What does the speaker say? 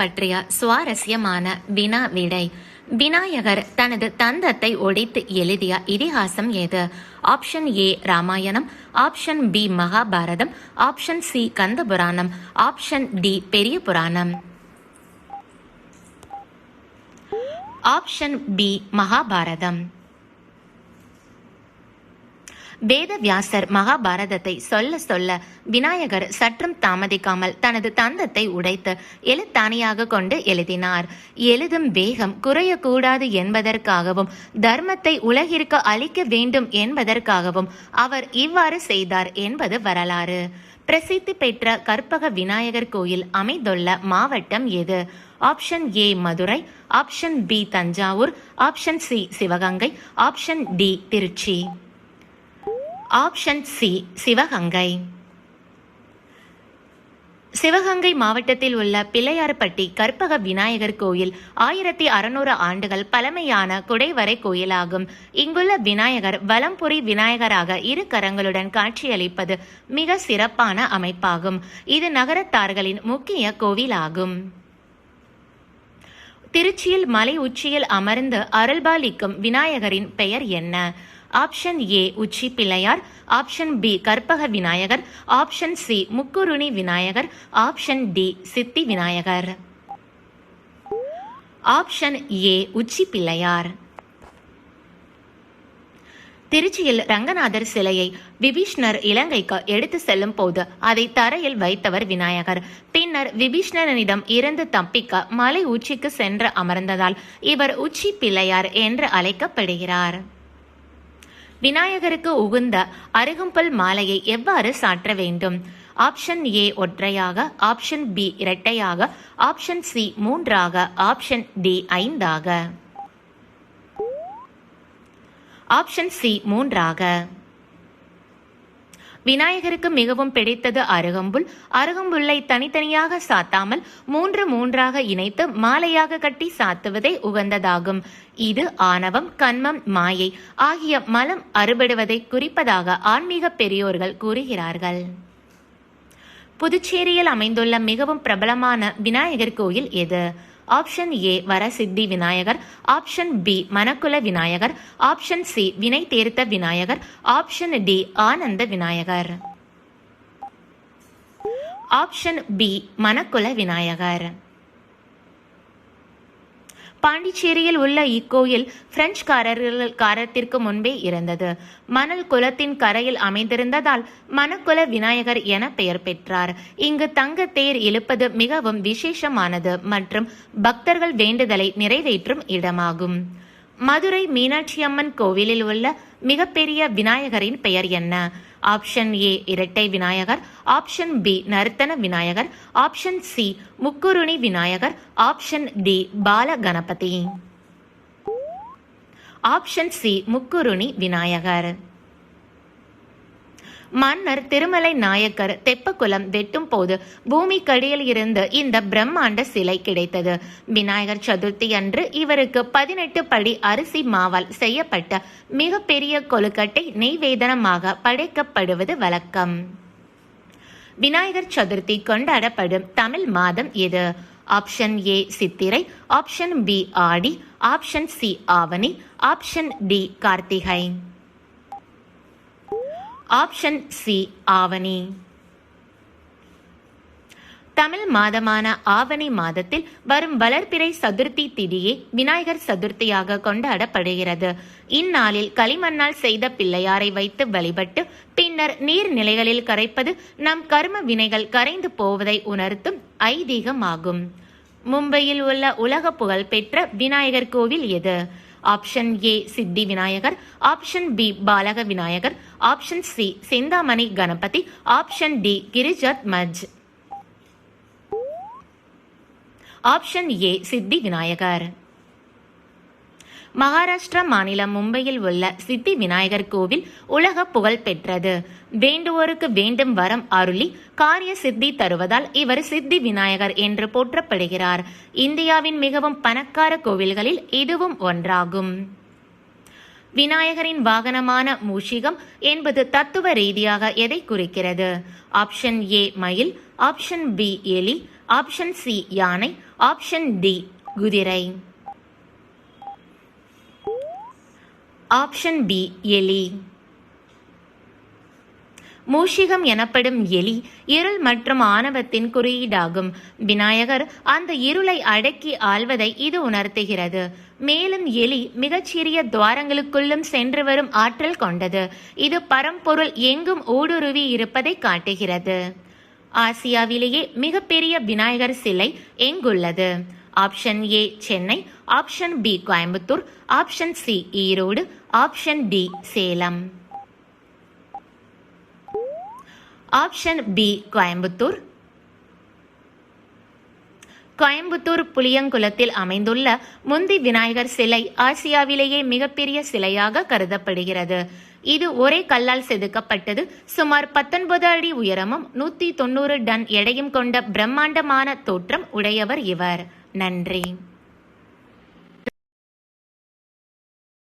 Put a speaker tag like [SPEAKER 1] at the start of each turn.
[SPEAKER 1] பற்றிய சுவாரஸ்யமான வினா விடை. விநாயகர் தனது தந்தத்தை ஒடித்து எழுதிய இதிகாசம் எது option A Ramayanam. Option B Mahabharatam. Option C Kanda Puranam option D Periya Puranam. Option B Mahabharatam. வேதவியாசர் மகாபாரதத்தை சொல்ல சொல்ல விநாயகர் சற்றும் தாமதிக்காமல் தனது தந்தத்தை உடைத்து எழுத்தாணியாக கொண்டு எழுதினார். எழுதும் வேகம் குறையக்கூடாது என்பதற்காகவும் தர்மத்தை உலகிற்கு அளிக்க வேண்டும் என்பதற்காகவும் அவர் இவ்வாறு செய்தார் என்பது வரலாறு. பிரசித்தி பெற்ற கற்பக விநாயகர் கோயில் அமைந்துள்ள மாவட்டம் எது? Option A Madurai option B Thanjavur option C Sivaganga option D Trichy. Option C Sivaganga. Sivaganga மாவட்டத்தில் உள்ள பிள்ளையார்பட்டி கற்பக விநாயகர் கோயில் ஆயிரத்தி அறுநூறு ஆண்டுகள் பழமையான குடைவரை கோயிலாகும். இங்குள்ள விநாயகர் வலம்புரி விநாயகராக இரு கரங்களுடன் காட்சியளிப்பது மிக சிறப்பான அமைப்பாகும். இது நகரத்தார்களின் முக்கிய கோவிலாகும். திருச்சியில் மலை உச்சியில் அமர்ந்து அருள்பாலிக்கும் விநாயகரின் பெயர் என்ன? Option A Uchchi Pillaiyar. Option B Karpaga Vinayagar. Option C Mukkuruni Vinayagar. Option D Siddhi Vinayagar. Option ஏ உச்சி பிள்ளையார். திருச்சியில் ரங்கநாதர் சிலையை விபீஷ்ணர் இலங்கைக்கு எடுத்து செல்லும் போது அதை தரையில் வைத்தவர் விநாயகர். பின்னர் விபீஷ்ணரனிடம் இருந்து தப்பிக்க மலை உச்சிக்கு சென்று அமர்ந்ததால் இவர் உச்சி பிள்ளையார் என்று அழைக்கப்படுகிறார். விநாயகருக்கு உகுந்த அருகம்பல் மாலையை எவ்வாறு சாற்ற வேண்டும்? ஆப்ஷன் ஏ ஒற்றையாக. ஆப்ஷன் பி இரட்டையாக. ஆப்ஷன் சி மூன்றாக. ஆப்ஷன் டி ஐந்தாக. ஆப்ஷன் சி மூன்றாக. விநாயகருக்கு மிகவும் பிடித்தது அருகம்புல். அருகம்புல்லை தனித்தனியாக சாத்தாமல் மூன்று மூன்றாக இணைத்து மாலையாக கட்டி சாத்துவதே உகந்ததாகும். இது ஆணவம் கண்மம் மாயை ஆகிய மலம் அறுபடுவதை குறிப்பதாக ஆன்மீக பெரியோர்கள் கூறுகிறார்கள். புதுச்சேரியில் அமைந்துள்ள மிகவும் பிரபலமான விநாயகர் கோயில் எது? Option A Varasiddhi Vinayagar option B Manakula Vinayagar option C Vinai Theertha Vinayagar option D Anandha Vinayagar. Option B Manakula Vinayagar. பாண்டிச்சேரியில் உள்ள இக்கோயில் பிரெஞ்சுக்காரர்கள் காலத்திற்கு முன்பே இருந்தது. மணல் குலத்தின் கரையில் அமைந்திருந்ததால் மணக்குல விநாயகர் என பெயர் பெற்றார். இங்கு தங்க தேர் இழுப்பது மிகவும் விசேஷமானது மற்றும் பக்தர்கள் வேண்டுதலை நிறைவேற்றும் இடமாகும். மதுரை மீனாட்சி அம்மன் கோவிலில் உள்ள மிகப்பெரிய விநாயகரின் பெயர் என்ன? ஆப்ஷன் ஏ இரட்டை Vinayagar. Option B Narthana Vinayagar. Option C Mukkuruni Vinayagar. Option D Bala Ganapathi. Option C Mukkuruni Vinayagar. மன்னர் திருமலை நாயக்கர் தெப்பக்குளம் வெட்டும் போது பூமிக்கடியில் இருந்து இந்த பிரம்மாண்ட சிலை கிடைத்தது. விநாயகர் சதுர்த்தி அன்று இவருக்கு பதினெட்டு படி அரிசி மாவால் செய்யப்பட்ட மிகப்பெரிய கொழுக்கட்டை நெய்வேதனமாக படைக்கப்படுவது வழக்கம். விநாயகர் சதுர்த்தி கொண்டாடப்படும் தமிழ் மாதம் எது? Option A Chithirai. Option B Aadi. Option C Avani. Option D Karthigai. Option C Avani. Tamil மாதமான ஆவணி மாதத்தில் வரும் வளர்பிறை சதுர்த்தி திதியே விநாயகர் சதுர்த்தியாக கொண்டாடப்படுகிறது. இந்நாளில் களிமண்ணால் செய்த பிள்ளையாரை வைத்து வழிபட்டு பின்னர் நீர்நிலைகளில் கரைப்பது நம் கர்ம வினைகள் கரைந்து போவதை உணர்த்தும் ஐதீகமாகும். மும்பையில் உள்ள உலக புகழ் பெற்ற விநாயகர் கோவில் எது? Option A Siddhi Vinayagar. Option B Balaka Vinayagar. Option C Chintamani Ganapathi option D Girijatmaj option A Siddhi Vinayagar Maharashtra மாநிலம் மும்பையில் உள்ள சித்தி விநாயகர் கோவில் உலக புகழ் பெற்றது. வேண்டுவோருக்கு வேண்டும் வரம் அருளி காரிய சித்தி தருவதால் இவர் சித்தி விநாயகர் என்று போற்றப்படுகிறார். இந்தியாவின் மிகவும் பணக்கார கோவில்களில் இதுவும் ஒன்றாகும். விநாயகரின் வாகனமான மூஷிகம் என்பது தத்துவ ரீதியாக எதை குறிக்கிறது? ஆப்ஷன் ஏ மயில். ஆப்ஷன் பி எலி. ஆப்ஷன் சி யானை. ஆப்ஷன் டி குதிரை. ஆப்ஷன் பி எலி. மூஷிகம் எனப்படும் எலி இருள் மற்றும் ஆணவத்தின் குறியீடாகும். விநாயகர் அந்த இருளை அடக்கி ஆள்வதை இது உணர்த்துகிறது. மேலும் எலி மிகச்சிறிய துவாரங்களுக்குள்ளும் சென்று வரும் ஆற்றல் கொண்டது. இது பரம்பொருள் எங்கும் ஊடுருவி இருப்பதை காட்டுகிறது. ஆசியாவிலேயே மிகப்பெரிய விநாயகர் சிலை எங்குள்ளது? Option A Chennai. Option B Coimbatore. Option C Erode. Option D Salem. Option B Coimbatore. Coimbatore புளியங்குளத்தில் அமைந்துள்ள முந்தி விநாயகர் சிலை ஆசியாவிலேயே மிகப்பெரிய சிலையாக கருதப்படுகிறது. இது ஒரே கல்லால் செதுக்கப்பட்டது. சுமார் பத்தொன்பது அடி உயரமும் நூத்தி தொண்ணூறு டன் எடையும் கொண்ட பிரம்மாண்டமான தோற்றம் உடையவர் இவர். நன்றி.